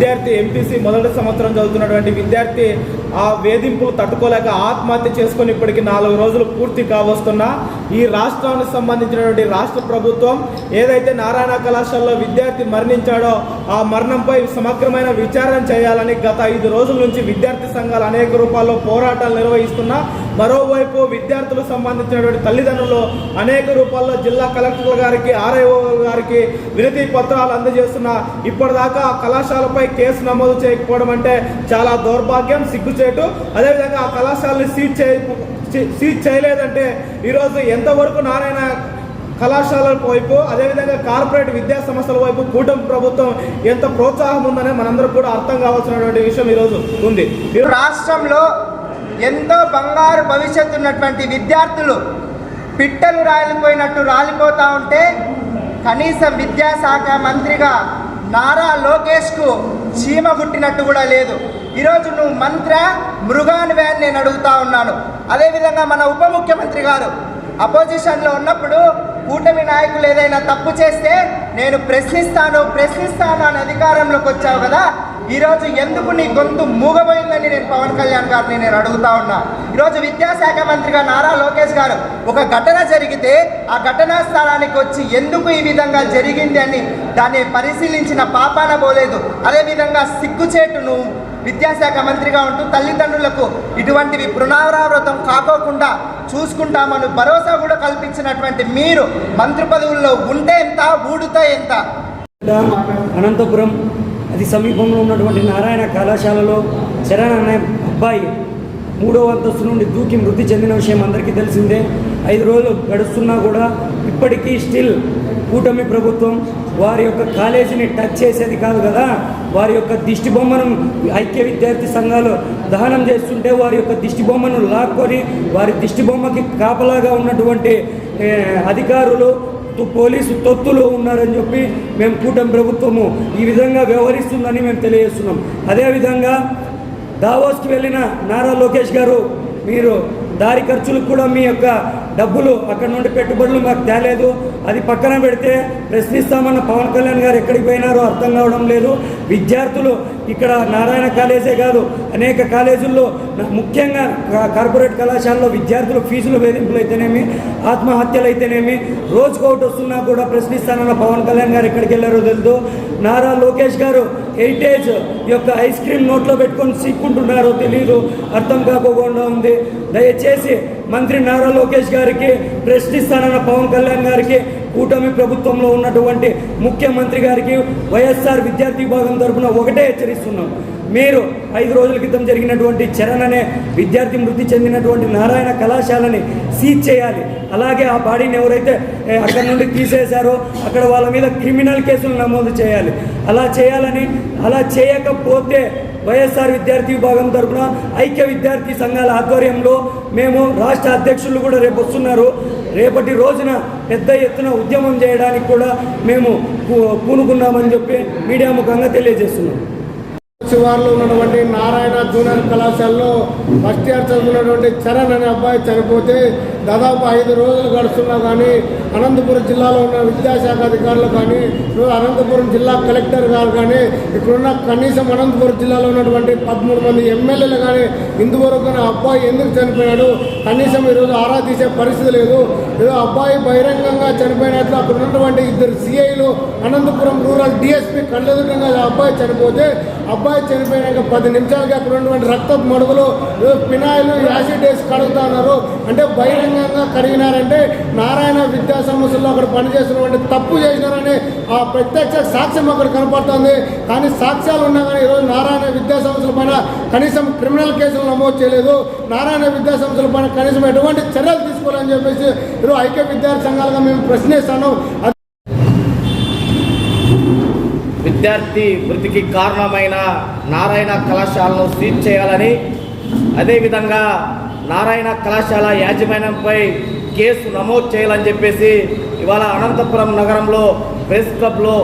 విద్యార్థి ఎంపీసీ మొదటి సంవత్సరం చదువుతున్నటువంటి విద్యార్థి ఆ వేధింపులు తట్టుకోలేక ఆత్మహత్య చేసుకుని ఇప్పటికి నాలుగు రోజులు పూర్తి కావస్తున్నా ఈ రాష్ట్రానికి సంబంధించినటువంటి రాష్ట్ర ప్రభుత్వం ఏదైతే నారాయణ కళాశాలలో విద్యార్థి మరణించాడో ఆ మరణంపై సమగ్రమైన విచారణ చేయాలని గత ఐదు రోజుల నుంచి విద్యార్థి సంఘాలు అనేక రూపాల్లో పోరాటాలు నిర్వహిస్తున్నా మరోవైపు విద్యార్థులకు సంబంధించినటువంటి తల్లిదండ్రులు అనేక రూపాల్లో జిల్లా కలెక్టర్ గారికి ఆర్ఐఓ గారికి వినతి పత్రాలు అందజేస్తున్న ఇప్పటిదాకా కళాశాలపై కేసు నమోదు చేయకపోవడం అంటే చాలా దౌర్భాగ్యం సిగ్గుచేటు. అదేవిధంగా ఆ కళాశాలని సీట్ చేయ సీట్ చేయలేదంటే ఈరోజు ఎంతవరకు నారాయణ కళాశాలల వైపు అదేవిధంగా కార్పొరేట్ విద్యా సంస్థల వైపు కూటమి ప్రభుత్వం ఎంత ప్రోత్సాహం ఉందనే మనందరూ కూడా అర్థం కావాల్సినటువంటి విషయం ఈరోజు ఉంది. రాష్ట్రంలో ఎంతో బంగారు భవిష్యత్తు ఉన్నటువంటి విద్యార్థులు పిట్టలు రాలిపోయినట్టు రాలిపోతూ ఉంటే కనీసం విద్యాశాఖ మంత్రిగా నారా లోకేష్కు చీమ గుట్టినట్టు కూడా లేదు. ఈరోజు నువ్వు మంత్ర మృగానివే వ్యాన్ నేను అడుగుతా ఉన్నాను. అదేవిధంగా మన ఉప ముఖ్యమంత్రి గారు అపోజిషన్లో ఉన్నప్పుడు కూటమి నాయకులు ఏదైనా తప్పు చేస్తే నేను ప్రశ్నిస్తాను ప్రశ్నిస్తాను అని అధికారంలోకి వచ్చావు కదా ఈరోజు ఎందుకు నీ గొంతు మూగబోయిందని నేను పవన్ కళ్యాణ్ గారిని నేను అడుగుతా ఉన్నా. ఈరోజు విద్యాశాఖ మంత్రిగా నారా లోకేష్ గారు ఒక ఘటన జరిగితే ఆ ఘటనా స్థలానికి వచ్చి ఎందుకు ఈ విధంగా జరిగింది అని దాన్ని పరిశీలించిన పాపాన పోలేదు. అదేవిధంగా సిగ్గుచేటు నువ్వు విద్యాశాఖ మంత్రిగా ఉంటూ తల్లిదండ్రులకు ఇటువంటివి పునరావృతం కాకోకుండా చూసుకుంటామని భరోసా కూడా కల్పించినటువంటి మీరు మంత్రి పదవుల్లో ఉంటే ఎంత ఊడితే ఎంత? అనంతపురం అతి సమీపంలో ఉన్నటువంటి నారాయణ కళాశాలలో చరణ్ అనే అబ్బాయి మూడో అంతస్తు నుండి దూకి మృతి చెందిన విషయం అందరికీ తెలిసిందే. ఐదు రోజులు గడుస్తున్నా కూడా ఇప్పటికీ స్టిల్ కూటమి ప్రభుత్వం వారి యొక్క కాలేజీని టచ్ చేసేది కాదు కదా. వారి యొక్క దిష్టి బొమ్మను ఐక్య విద్యార్థి సంఘాలు దహనం చేస్తుంటే వారి యొక్క దిష్టి బొమ్మను లాక్కొని వారి దిష్టి బొమ్మకి కాపలాగా ఉన్నటువంటి అధికారులు పోలీసు తొత్తులో ఉన్నారని చెప్పి మేము కూటమి ప్రభుత్వము ఈ విధంగా వ్యవహరిస్తుందని మేము తెలియజేస్తున్నాం. అదేవిధంగా దావోస్కి వెళ్ళిన నారా లోకేష్ గారు మీరు దారి ఖర్చులకు కూడా మీ యొక్క డబ్బులు అక్కడ నుండి పెట్టుబడులు మాకు తేలేదు. అది పక్కన పెడితే ప్రశ్నిస్తామన్న పవన్ కళ్యాణ్ గారు ఎక్కడికి పోయినారో అర్థం కావడం లేదు. విద్యార్థులు ఇక్కడ నారాయణ కాలేజే కాదు అనేక కాలేజీల్లో ముఖ్యంగా కార్పొరేట్ కళాశాలలో విద్యార్థులు ఫీజులు వేధింపులు అయితేనేమి ఆత్మహత్యలు అయితేనేమి రోజుకోటి వస్తున్నా కూడా ప్రశ్నిస్తానన్న పవన్ కళ్యాణ్ గారు ఎక్కడికి వెళ్ళారో తెలుసు నారా లోకేష్ గారు హెరిటేజ్ యొక్క ఐస్ క్రీమ్ నోట్లో పెట్టుకొని సిక్కుంటున్నారో తెలియదు అర్థం కాకోకుండా ఉంది. దయచేసి మంత్రి నారా లోకేష్ గారికి ప్రశ్నిస్తానన్న పవన్ కళ్యాణ్ గారికి కూటమి ప్రభుత్వంలో ఉన్నటువంటి ముఖ్యమంత్రి గారికి వైఎస్ఆర్ విద్యార్థి విభాగం తరఫున ఒకటే హెచ్చరిస్తున్నాం. మీరు ఐదు రోజుల క్రితం జరిగినటువంటి చరణ్ అనే విద్యార్థి మృతి చెందినటువంటి నారాయణ కళాశాలని సీజ్ చేయాలి. అలాగే ఆ బాడీని ఎవరైతే అక్కడ నుండి తీసేశారో అక్కడ వాళ్ళ మీద క్రిమినల్ కేసులు నమోదు చేయాలి. అలా చేయాలని అలా చేయకపోతే వైఎస్ఆర్ విద్యార్థి విభాగం తరఫున ఐక్య విద్యార్థి సంఘాల ఆధ్వర్యంలో మేము రాష్ట్ర అధ్యక్షులు కూడా రేపు వస్తున్నారు. రేపటి రోజున పెద్ద ఎత్తున ఉద్యమం చేయడానికి కూడా మేము పూ- పూనుకున్నామని చెప్పి మీడియా ముఖంగా తెలియజేస్తున్నాం. శివార్లో ఉన్నటువంటి నారాయణ జూనియర్ కళాశాలలో ఫస్ట్ ఇయర్ చదువుతున్నటువంటి చరణ్ అనే అబ్బాయి చనిపోతే దాదాపు ఐదు రోజులు గడుస్తున్నా కానీ అనంతపురం జిల్లాలో ఉన్న విద్యాశాఖ అధికారులు కానీ ఈరోజు అనంతపురం జిల్లా కలెక్టర్ గారు కానీ ఇక్కడున్న కనీసం అనంతపురం జిల్లాలో ఉన్నటువంటి పదమూడు మంది ఎమ్మెల్యేలు కానీ ఇందువరకు నా అబ్బాయి ఎందుకు చనిపోయాడు? కనీసం ఈరోజు ఆరా తీసే పరిస్థితి లేదు. ఏదో అబ్బాయి బహిరంగంగా చనిపోయినట్లు అక్కడ ఉన్నటువంటి ఇద్దరు సిఐలు అనంతపురం రూరల్ డిఎస్పీ కళ్ళెదుటంగా అబ్బాయి చనిపోతే అబ్బాయి చనిపోయినాక పది నిమిషాలకి అక్కడ ఉన్నటువంటి రక్తపు మడుగులు పినాయిలు యాసిడ్ వేసి కడుగుతా ఉన్నారు. అంటే బహిరంగంగా కడిగినారంటే నారాయణ విద్యా సంస్థల్లో అక్కడ పనిచేసినటువంటి తప్పు చేసినారని ఆ ప్రత్యక్ష సాక్ష్యం అక్కడ కనపడుతుంది. కానీ సాక్ష్యాలు ఉన్నా కానీ ఈరోజు నారాయణ విద్యా సంస్థల పైన కనీసం క్రిమినల్ కేసులు నమోదు చేయలేదు. నారాయణ విద్యా సంస్థల పైన కనీసం ఎటువంటి చర్యలు తీసుకోవాలని చెప్పేసి ఈరోజు ఐక్య విద్యార్థి సంఘాలుగా మేము ప్రశ్నిస్తాను విద్యార్థి మృతికి కారణమైన నారాయణ కళాశాలను సీజ్ చేయాలని అదేవిధంగా నారాయణ కళాశాల యాజమాన్యంపై కేసు నమోదు చేయాలని చెప్పేసి ఇవాళ అనంతపురం నగరంలో ప్రెస్ క్లబ్లో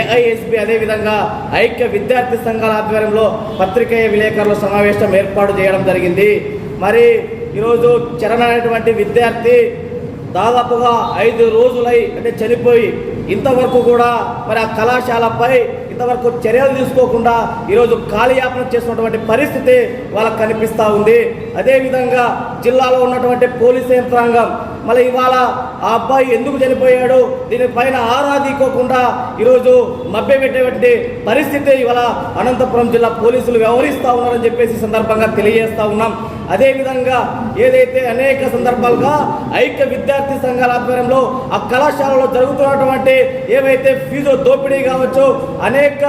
ఏఐఎస్పి అదేవిధంగా ఐక్య విద్యార్థి సంఘాల ఆధ్వర్యంలో పత్రికేయ విలేకరుల సమావేశం ఏర్పాటు చేయడం జరిగింది. మరి ఈరోజు చరణ్ అనేటువంటి విద్యార్థి దాదాపుగా ఐదు రోజులై అంటే చనిపోయి ఇంతవరకు కూడా మరి ఆ కళాశాలపై ఇంతవరకు చర్యలు తీసుకోకుండా ఈరోజు కాలయాపన చేసినటువంటి పరిస్థితి వాళ్ళకు కనిపిస్తూ ఉంది. అదేవిధంగా జిల్లాలో ఉన్నటువంటి పోలీసు యంత్రాంగం మళ్ళీ ఇవాళ ఆ అబ్బాయి ఎందుకు చనిపోయాడు దీనిపైన ఆరాధికోకుండా ఈరోజు మభ్యపెట్టేటువంటి పరిస్థితి ఇవాళ అనంతపురం జిల్లా పోలీసులు వ్యవహరిస్తూ ఉన్నారని చెప్పేసి సందర్భంగా తెలియజేస్తూ ఉన్నాం. అదేవిధంగా ఏదైతే అనేక సందర్భాలుగా ఐక్య విద్యార్థి సంఘాల ఆధ్వర్యంలో ఆ కళాశాలలో జరుగుతున్నటువంటి ఏవైతే ఫీజు దోపిడీ కావచ్చు అనేక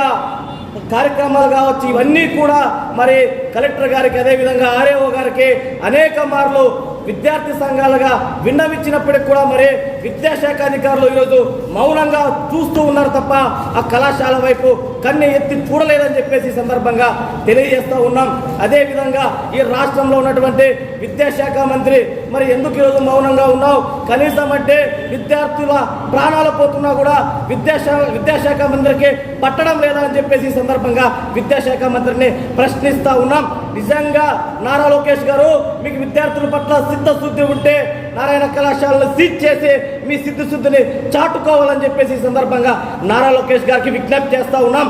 కార్యక్రమాలు కావచ్చు ఇవన్నీ కూడా మరి కలెక్టర్ గారికి అదేవిధంగా ఆర్ఏఓ గారికి అనేక మార్లు విద్యార్థి సంఘాలుగా విన్నవించినప్పటికి కూడా మరి విద్యాశాఖ అధికారులు ఈరోజు మౌనంగా చూస్తూ ఉన్నారు తప్ప ఆ కళాశాల వైపు కన్ను ఎత్తి చూడలేదని చెప్పేసి సందర్భంగా తెలియజేస్తూ ఉన్నాం. అదేవిధంగా ఈ రాష్ట్రంలో ఉన్నటువంటి విద్యాశాఖ మంత్రి మరి ఎందుకు ఈరోజు మౌనంగా ఉన్నావు? కనీసం అంటే విద్యార్థుల ప్రాణాలు పోతున్నా కూడా విద్యాశాఖ విద్యాశాఖ మంత్రికి పట్టడం లేదని చెప్పేసి సందర్భంగా విద్యాశాఖ మంత్రిని ప్రశ్నిస్తూ ఉన్నాం. నిజంగా నారా లోకేష్ గారు మీకు విద్యార్థుల పట్ల సిద్ధశుద్ధి ఉంటే నారాయణ కళాశాలను సీజ్ చేసి మీ సిద్ధుశుద్ధిని చాటుకోవాలని చెప్పేసి ఈ సందర్భంగా నారా లోకేష్ గారికి విజ్ఞప్తి చేస్తా ఉన్నాం.